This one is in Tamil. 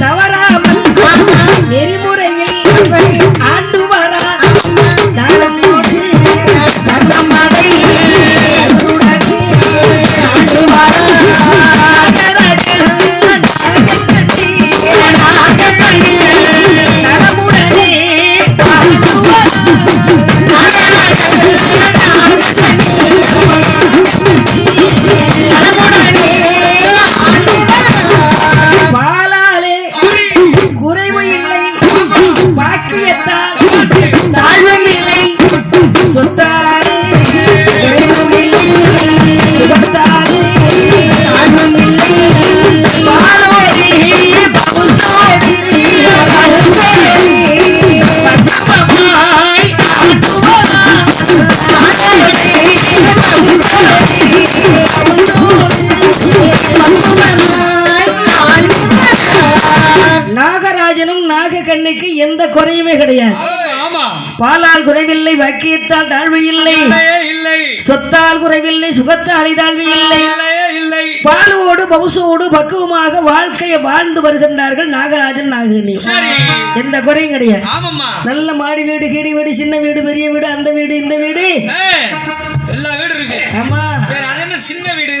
தவறாமல் நெறிமுறையில் ஆண்டு வரா தனமோடு ஆண்டு வரா பாக்கியத்தால் சொத்தாலே சுகத்தாலே பாலோடி பகுத்தோடி பக்குவமாய் ஆட்டுவரா நாகராஜனும் நாகக்கண்ணிக்கு எந்த குறையுமே கிடையாது. பாலால் குறைவில்லை வாக்கியத்தால் தாழ்வு இல்லை. சொத்தால் குறைவில்லை சுகத்தால் தாழ்வு இல்லை. பாலோடு பவுசோடு பக்குவமாக வாழ்க்கையை வாழ்ந்து வருகின்றார்கள் நாகராஜன் சரி. எந்த குறையும் கிடையாது. நல்ல மாடி வீடு கீடி வீடு சின்ன வீடு பெரிய வீடு அந்த வீடு இந்த வீடு. எல்லா வீடு இருக்கு. ஆமா. சின்ன வீடு?